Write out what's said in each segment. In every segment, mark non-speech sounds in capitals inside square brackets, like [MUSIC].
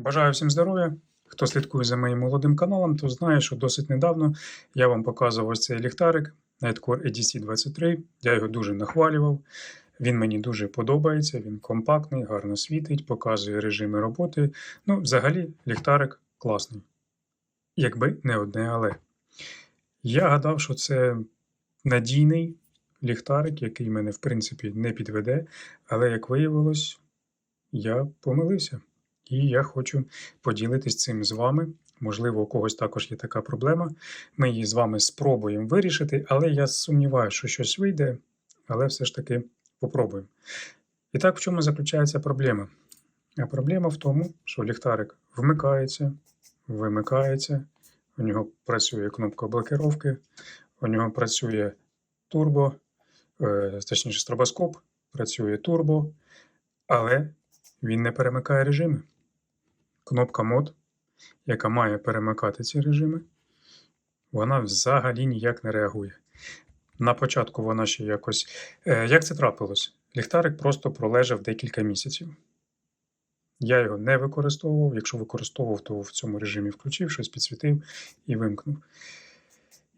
Бажаю всім здоров'я. Хто слідкує за моїм молодим каналом, то знає, що досить недавно я вам показував ось цей ліхтарик Nightcore EDC23. Я його дуже нахвалював. Він мені дуже подобається, він компактний, гарно світить, показує режими роботи. Ну, взагалі, ліхтарик класний. Якби не одне але. Я гадав, що це надійний ліхтарик, який мене, в принципі, не підведе, але як виявилось, я помилився. І я хочу поділитись цим з вами. Можливо, у когось також є така проблема. Ми її з вами спробуємо вирішити, але я сумніваюся, що щось вийде, але все ж таки попробуємо. І так, в чому заключається проблема? А проблема в тому, що ліхтарик вмикається, вимикається, у нього працює кнопка блокировки, у нього працює турбо, е, точніше стробоскоп, працює турбо, але він не перемикає режими. Кнопка мод, яка має перемикати ці режими, вона взагалі ніяк не реагує. На початку вона ще якось. Е, Як це трапилось? Ліхтарик просто пролежав декілька місяців. Я його не використовував. Якщо використовував, то в цьому режимі включив, щось підсвітив і вимкнув.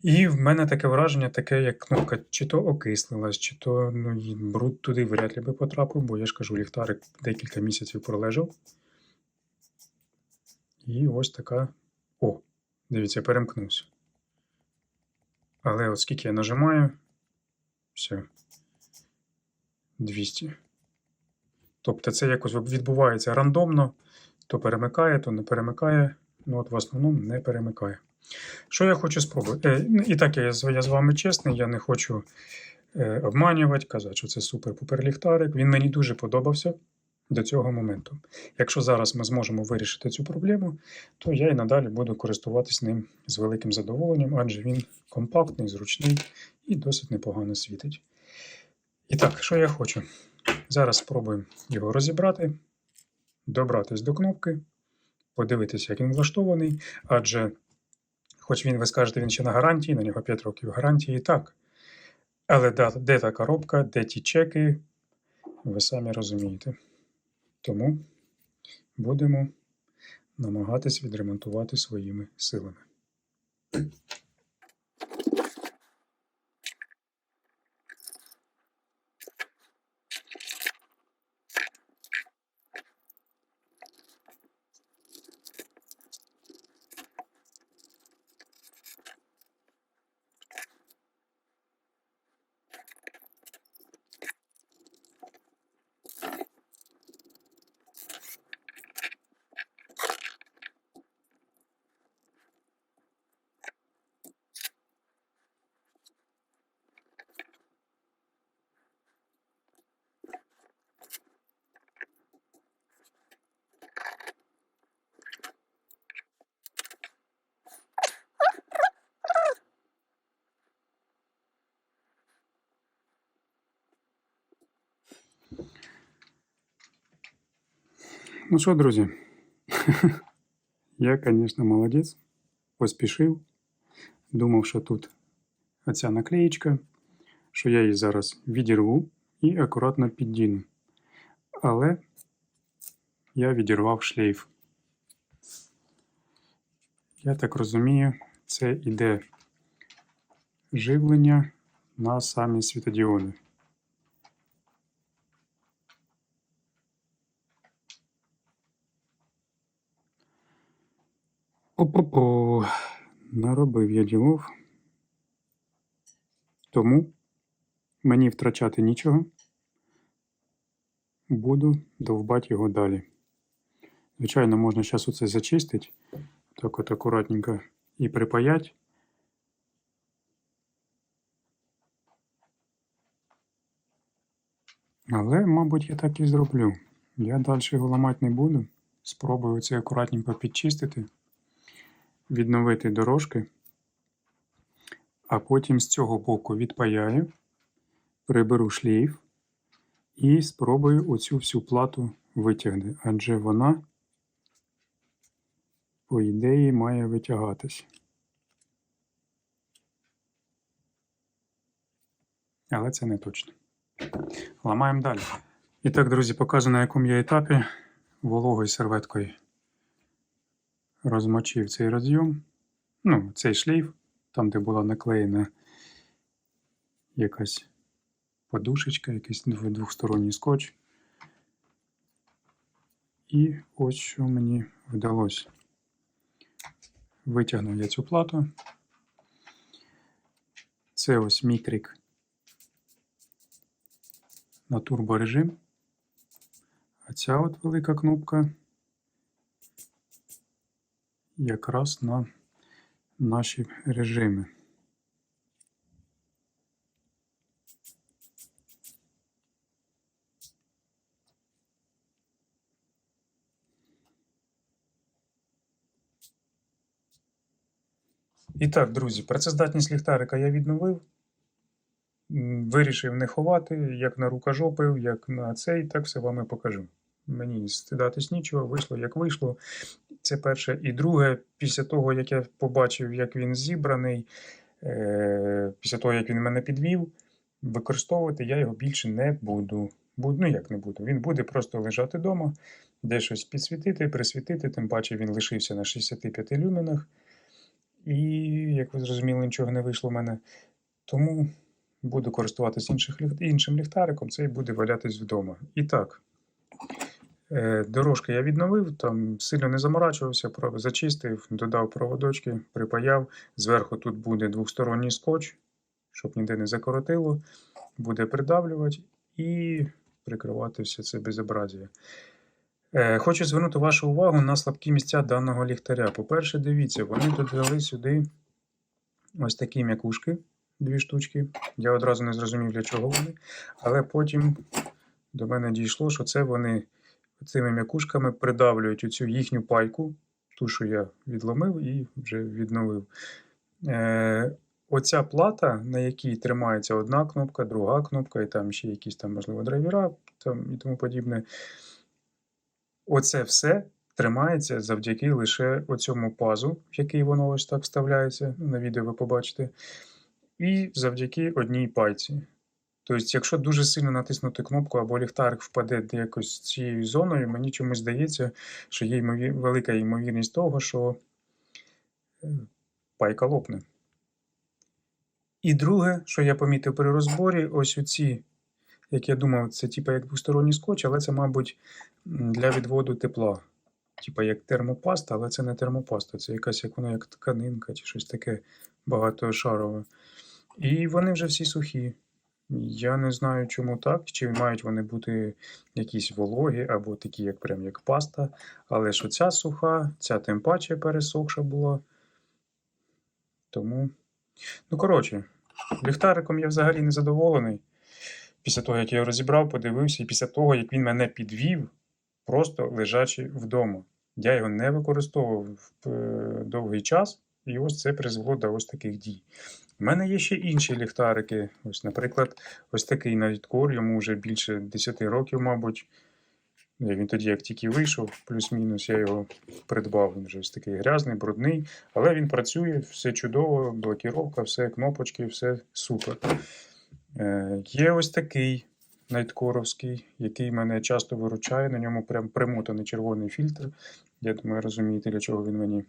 І в мене таке враження, таке, як кнопка чи то окислилась, чи то ну, бруд туди вряд ли би потрапив, бо я ж кажу, ліхтарик декілька місяців пролежав. І ось така. О, дивіться, перемкнувся. Але оскільки я нажимаю, все. 200. Тобто це якось відбувається рандомно, то перемикає, то не перемикає. Ну, от в основному не перемикає. Що я хочу спробувати? Е, ну, і так, я, я з вами чесний, я не хочу е, обманювати, казати, що це супер-пупер ліхтарик. Він мені дуже подобався до цього моменту. Якщо зараз ми зможемо вирішити цю проблему, то я і надалі буду користуватись ним з великим задоволенням, адже він компактний, зручний і досить непогано світить. І так, що я хочу? Зараз спробуємо його розібрати, добратись до кнопки, подивитися, як він влаштований, адже, хоч він, ви скажете, він ще на гарантії, на нього 5 років гарантії, так. Але де, та коробка, де ті чеки, ви самі розумієте. Тому будемо намагатись відремонтувати своїми силами. Ну що, друзі, [LAUGHS] я, звісно, молодець, поспішив. Думав, що тут оця наклеїчка, що я її зараз відірву і акуратно піддіну. Але я відірвав шлейф. Я так розумію, це іде живлення на самі світодіоди. Опо-по, наробив я ділов. Тому мені втрачати нічого. Буду довбати його далі. Звичайно, можна зараз оце зачистити, так от акуратненько і припаять. Але, мабуть, я так і зроблю. Я далі його ламати не буду. Спробую це акуратненько підчистити відновити дорожки, а потім з цього боку відпаяю, приберу шлейф і спробую оцю всю плату витягнути, адже вона, по ідеї, має витягатись. Але це не точно. Ламаємо далі. І так, друзі, показую, на якому я етапі вологою серветкою розмочив цей розйом, ну, цей шлейф, там, де була наклеєна якась подушечка, якийсь дв- двохсторонній скотч. І ось що мені вдалося. Витягнув я цю плату. Це ось мікрік на турборежим. А ця от велика кнопка якраз на наші режими. І так, друзі, працездатність ліхтарика я відновив. Вирішив не ховати, як на рукожопив, як на цей, так все вам і покажу. Мені стидатись нічого, вийшло як вийшло. Це перше. І друге, після того, як я побачив, як він зібраний, е- після того, як він мене підвів, використовувати я його більше не буду. Бу- Ну, як не буду. Він буде просто лежати вдома, де щось підсвітити, присвітити, тим паче він лишився на 65 люменах. І, як ви зрозуміли, нічого не вийшло в мене. Тому буду користуватися іншим ліхтариком, цей буде валятись вдома. І так, дорожки я відновив, там сильно не заморачувався, зачистив, додав проводочки, припаяв. Зверху тут буде двосторонній скотч, щоб ніде не закоротило. Буде придавлювати і прикривати все це безобразія. Е, Хочу звернути вашу увагу на слабкі місця даного ліхтаря. По-перше, дивіться, вони додали сюди ось такі м'якушки, дві штучки. Я одразу не зрозумів, для чого вони. Але потім до мене дійшло, що це вони цими м'якушками придавлюють оцю їхню пайку, ту, що я відломив і вже відновив. Е, Оця плата, на якій тримається одна кнопка, друга кнопка, і там ще якісь там, можливо, драйвера там, і тому подібне. Оце все тримається завдяки лише оцьому пазу, в який воно ось так вставляється. На відео ви побачите. І завдяки одній пайці. Тобто, якщо дуже сильно натиснути кнопку або ліхтарик впаде де якось цією зоною, мені чомусь здається, що є велика ймовірність того, що е, пайка лопне. І друге, що я помітив при розборі, ось оці, як я думав, це типа як двосторонній скотч, але це, мабуть, для відводу тепла. Типа як термопаста, але це не термопаста, це якась як воно як тканинка чи щось таке багатошарове. І вони вже всі сухі. Я не знаю, чому так, чи мають вони бути якісь вологі або такі, як прям як паста. Але ж оця суха, ця тим паче пересохша була. Тому. Ну, коротше, ліхтариком я взагалі не задоволений. Після того, як я його розібрав, подивився, і після того, як він мене підвів, просто лежачи вдома. Я його не використовував е, довгий час, і ось це призвело до ось таких дій. У мене є ще інші ліхтарики. Ось, наприклад, ось такий навідкор, йому вже більше 10 років, мабуть. Він тоді, як тільки вийшов, плюс-мінус, я його придбав. Він вже ось такий грязний, брудний, але він працює, все чудово, блокіровка, все кнопочки, все супер. Е, є ось такий найткоровський, який мене часто виручає. На ньому прям примотаний червоний фільтр. Я думаю, розумієте, для чого він мені.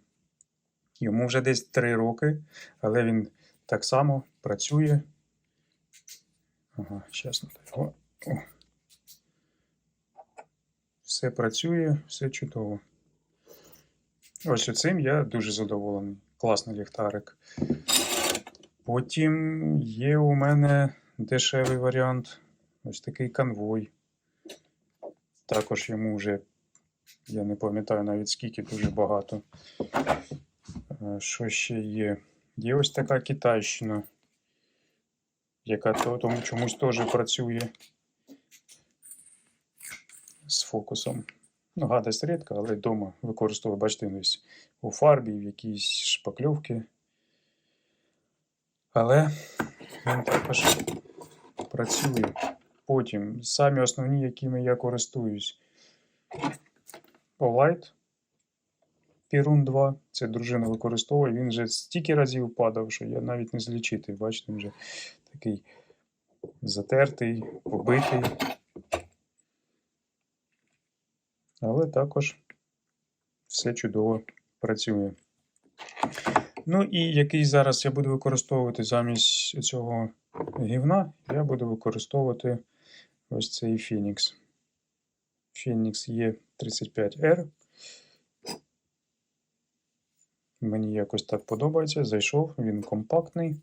Йому вже десь 3 роки, але він так само працює. Ага, зараз його. О. Все працює, все чудово. Ось оцим я дуже задоволений. Класний ліхтарик. Потім є у мене дешевий варіант. Ось такий конвой. Також йому вже, я не пам'ятаю навіть скільки, дуже багато. Е, Що ще є? Є ось така китайщина, яка тому чомусь теж працює з фокусом. Ну, гадость рідка, але вдома використовую, бачите, ось у фарбі, в якійсь шпакльовки. Але він також працює. Потім самі основні, якими я користуюсь. Olight Pirun 2. Це дружина використовує. Він вже стільки разів падав, що я навіть не злічити. Бачите, він вже такий затертий, побитий. Але також все чудово працює. Ну і який зараз я буду використовувати замість цього гівна, я буду використовувати ось цей Phoenix. Phoenix E35R. Мені якось так подобається. Зайшов, він компактний,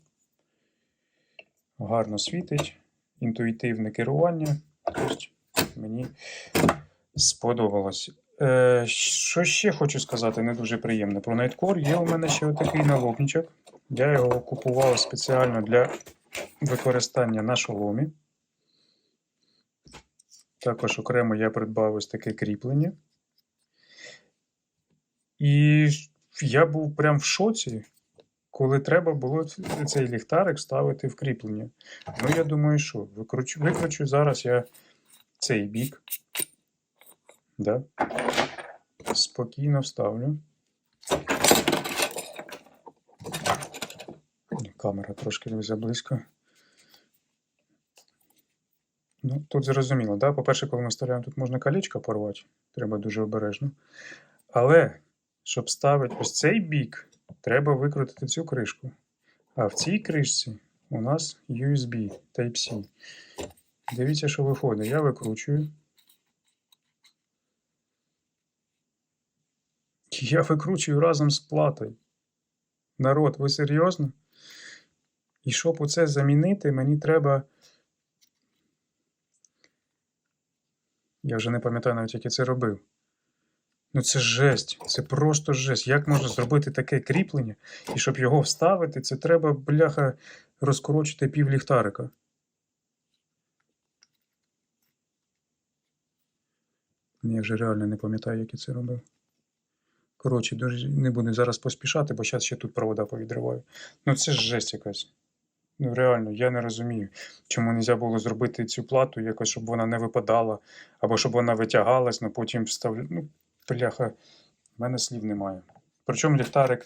гарно світить, інтуїтивне керування. Тобто мені сподобалось. Е, що ще хочу сказати, не дуже приємно. Про Nightcore є у мене ще отакий налобничок. Я його купував спеціально для використання на шоломі. Також окремо я придбав ось таке кріплення. І я був прям в шоці, коли треба було цей ліхтарик ставити в кріплення. Ну, я думаю, що викручу, викручу зараз я цей бік. Да? Спокійно вставлю. Камера трошки заблизько. Ну, тут зрозуміло, да? По-перше, коли ми вставляємо, тут можна колечко порвати. Треба дуже обережно. Але, щоб ставити ось цей бік, треба викрутити цю кришку. А в цій кришці у нас USB Type-C. Дивіться, що виходить. Я викручую. Я викручую разом з платою. Народ, ви серйозно? І щоб оце замінити, мені треба. Я вже не пам'ятаю навіть, як я це робив. Ну це жесть, це просто жесть. Як можна зробити таке кріплення, і щоб його вставити, це треба, бляха, розкорочити пів ліхтарика. Я вже реально не пам'ятаю, як я це робив. Коротше, дуже не буду зараз поспішати, бо зараз ще тут провода повідриваю. Ну це ж жесть якась. Ну реально, я не розумію, чому не можна було зробити цю плату якось, щоб вона не випадала, або щоб вона витягалась, але потім вставлю. Ну, бляха, в мене слів немає. Причому ліхтарик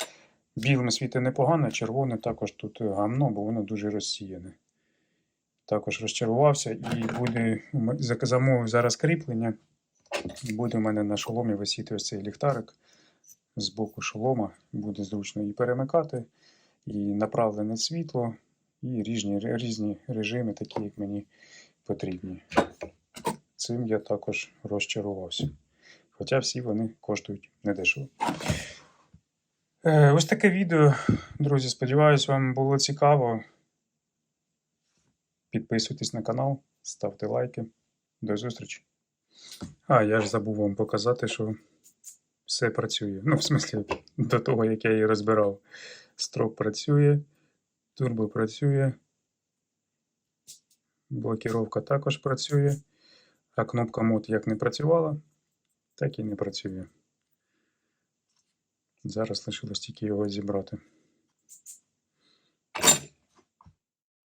білим світить непогано, червоне також тут гамно, бо воно дуже розсіяне. Також розчарувався і буде замовив зараз кріплення. І буде у мене на шоломі висіти ось цей ліхтарик з боку шолома. Буде зручно і перемикати, і направлене світло, і різні, різні режими, такі, як мені потрібні. Цим я також розчарувався. Хоча всі вони коштують недешево. Е, ось таке відео, друзі. Сподіваюсь, вам було цікаво. Підписуйтесь на канал, ставте лайки. До зустрічі. А, я ж забув вам показати, що все працює. Ну, в смислі, до того, як я її розбирав. Строк працює, турбо працює, блокіровка також працює, а кнопка мод як не працювала, так і не працює. Зараз лишилось тільки його зібрати.